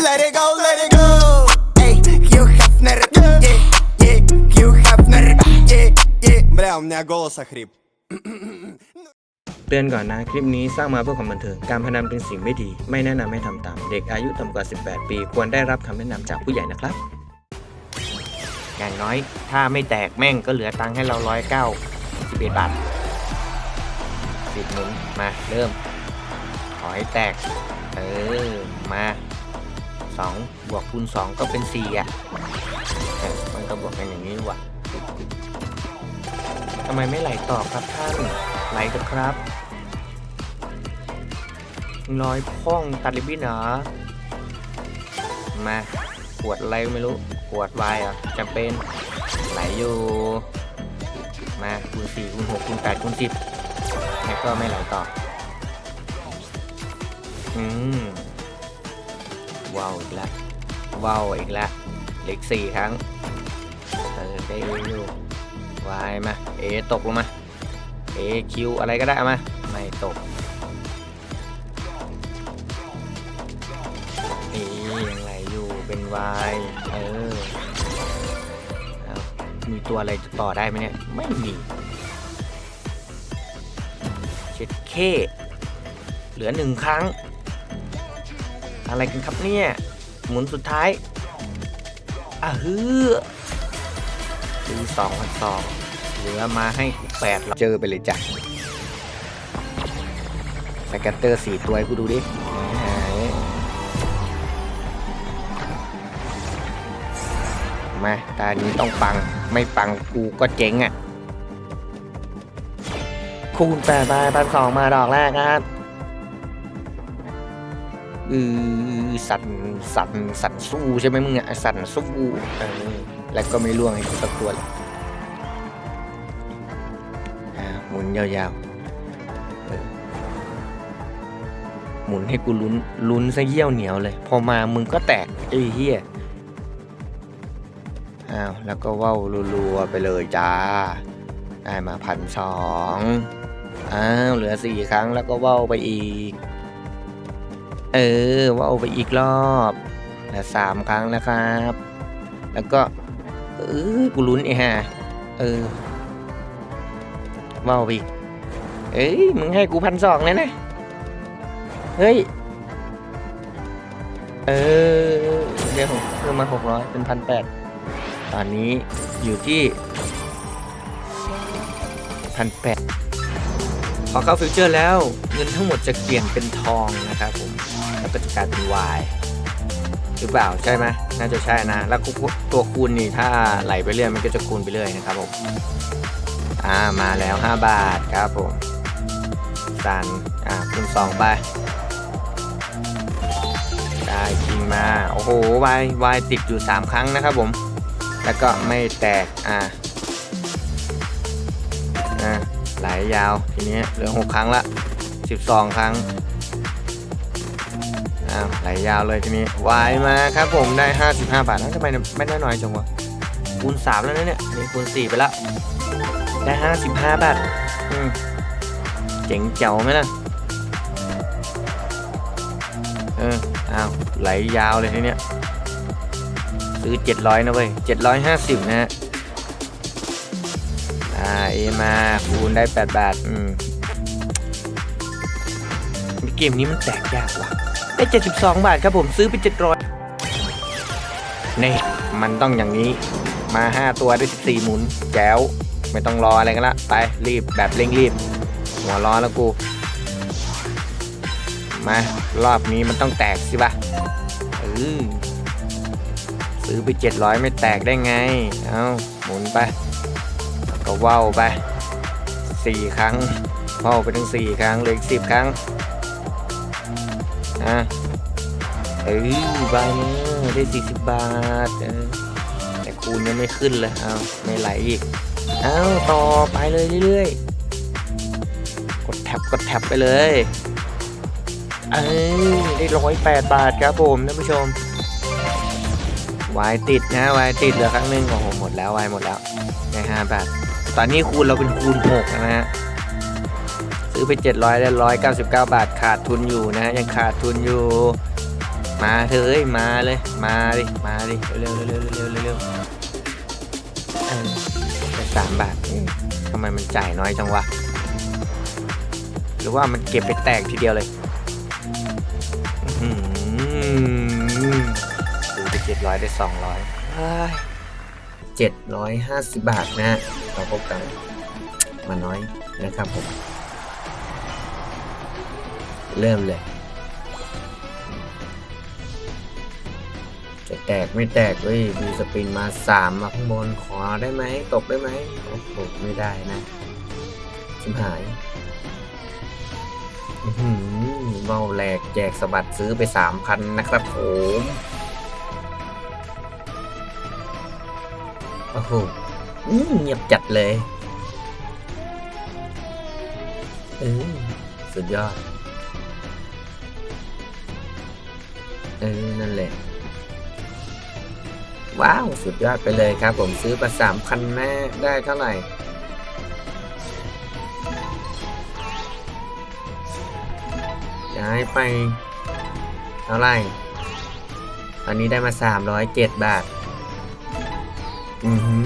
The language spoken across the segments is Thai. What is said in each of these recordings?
let it go, let it go. Ey, Hugh Hefner, yeah, yeah, Hugh Hefner, yeah, yeah. Бля, у меня голос охрип. เตือนก่อนนะ คลิปนี้สร้างมาเพื่อความบันเทิง การพนันเป็นสิ่งไม่ดี ไม่แนะนำให้ทำตาม เด็กอายุต่ำกว่า 18 ปี ควรได้รับคำแนะนำจากผู้ใหญ่นะครับ อย่างน้อย ถ้าไม่แตกแม่งก็เหลือตังค์ให้เราร้อยเก้าสิบเอ็ดบาทสิบหมุนมา เริ่ม ขอให้แตก เออ มา สองบวกคูณสองก็เป็นสี่อะ มันก็บวกกันอย่างนี้ว่ะทำไมไม่ไหลต่อครับท่าน ไหลเถอะครับรอยพ่องตัดริบบิ้นเหรอ มาขวดอะไรไม่รู้ขวดวายเหรอะจำเป็นไหลอยู่ มาคูณสี่คูณหกคูณแปดคูณสิบแค่ก็ไม่ไหลต่อ อืม ว้าวอีกแล้วว้าวอีกแล้วเหล็กสี่ครั้งเออได้อยู่วายมาเอตกลงมาเอคิวอะไรก็ได้อามาไม่ตกเอยังไหลอยู่เป็นวายเออมีตัวอะไรจะต่อได้ไหมเนี่ย ไม่มีเช็ดเคเหลือหนึ่งครั้ง อะไรกันครับเนี่ย หมุนสุดท้ายอะฮือซื้อสองพันสองเหลือมาให้แปดเจอไปเลยจ้ะสแกตเตอร์สี่ตัวให้กูดูดิหายมาตานี้ต้องปัง ไม่ปังกูก็เจ๊งอะ คูณแปดไปพันสองมาดอกแรกครับ อือสั่นสั่นสั่นสู้ใช่ไหมมึงอะสั่นสู้เออแล้วก็ไม่ล่วงให้กูสักตัวเลยหมุนยาวๆหมุนให้กูลุ้นลุ้นซะเยี่ยวเหนียวเลย พอมามึงก็แตกไอ้เหี้ยอ้าวแล้วก็ว่าวรัวๆไปเลยจ้า ได้มาพันสองอ้าวเหลือสี่ครั้งแล้วก็ว่าวไปอีก เออว่าเอาไปอีกรอบและสามครั้งนะครับ แล้วก็เออกูลุ้นไอ้ห่าเออว่าเอาไปอีเอ้ยมึงให้กูพันสองเลยนะเฮ้ยเออเดี๋ยวผมเพิ่มมาหกร้อยเป็นพันแปดตอนนี้อยู่ที่พันแปด พอเข้าฟิวเจอร์แล้วเงินทั้งหมดจะเปลี่ยนเป็นทองนะครับผมแล้วก็จะกลายเป็น Y หรือเปล่าใช่ไหมน่าจะใช่นะ แล้วตัวคูณนี่ถ้าไหลไปเรื่อยมันก็จะคูณไปเรื่อยนะครับผมอ่ามาแล้ว 5 บาทครับผมสันอ่าคูณ2ไปได้คิงมา โอ้โห Y Y ติดอยู่ 3 ครั้งนะครับผม แล้วก็ไม่แตกอ่า ไหลยาวทีนี้เหลือ 6 ครั้งละ 12 ครั้งอ้าวไหลยาวเลยทีนี้วายมาครับผมได้ 55 บาทแล้วทำไมไม่ได้น้อยจังวะคูณ 3 แล้วนะเนี่ยนี่คูณ 4 ไปละได้ 55 บาทอืมเจ๋งเจ๋วไหมล่ะเอออ้าวไหลยาวเลยทีเนี้ยซื้อ 700 นะเว้ย750 นะฮะ อ่าเอมาคูณได้ 8 บาท อืมเกมนี้มันแตกยากว่ะ ได้ 72 บาทครับผมซื้อไป700นี่มันต้องอย่างนี้ มา 5 ตัวได้ 14 หมุนแจ๋วไม่ต้องรออะไรกันละ ไปรีบแบบเร่งรีบ หัวร้อนแล้วกู มารอบนี้มันต้องแตกสิปะเออซื้อไป 700 ไม่แตกได้ไง เอาหมุนไป ก็ว่าวไปสี่ครั้งว่าวไปทั้งสี่ครั้งเหลืออีกสิบครั้งอะเอ้ยบายมือได้สี่สิบบาทเออแต่คูณยังไม่ขึ้นเลยเอาไม่ไหลอีกเอาต่อไปเลยเรื่อยๆ กดแท็บกดแท็บไปเลยเอ้ยได้ร้อยแปดบาทครับผมท่านผู้ชมวายติดนะวายติดเหลือครั้งหนึ่งโอ้โหหมดแล้ววายหมดแล้วได้ห้าบาท ตอนนี้คูณเราเป็นคูณ6นะฮะซื้อไป700ได้199 บาทขาดทุนอยู่นะฮะยังขาดทุนอยู่ มาเถอะเอ้ยมาเลยมาดิมาดิเร็วเร็วเร็วเร็วเร็วเร็วสามบาททำไมมันจ่ายน้อยจังวะหรือว่ามันเก็บไปแตกทีเดียวเลยอือหือดูไปเจ็ดร้อยได้สองร้อยเจ็ดร้อยห้าสิบบาทนะ เราพบกันมาน้อยนะครับผม เริ่มเลย จะแตกไม่แตกเว้ยมีสปินมาสามมาข้างบนขอได้ไหมตกได้ไหมโอ้โหไม่ได้นะชิมหายหือเบ้าแหลกแจกสะบัดซื้อไปสามพันนะครับผม โอ้โห เงียบจัดเลยเออสุดยอด เออ นั่นแหละ ว้าว สุดยอดไปเลยครับ ผมซื้อไปสามพันแม่ได้เท่าไหร่ย้ายไป เท่าไหร่ ตอนนี้ได้มาสามร้อยเจ็ดบาท อือหือ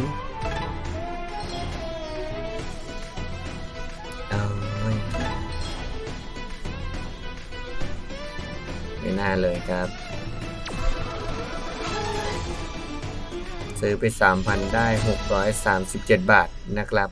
าเลยครับ ซื้อไป 3,000 ได้ 637 บาทนะครับ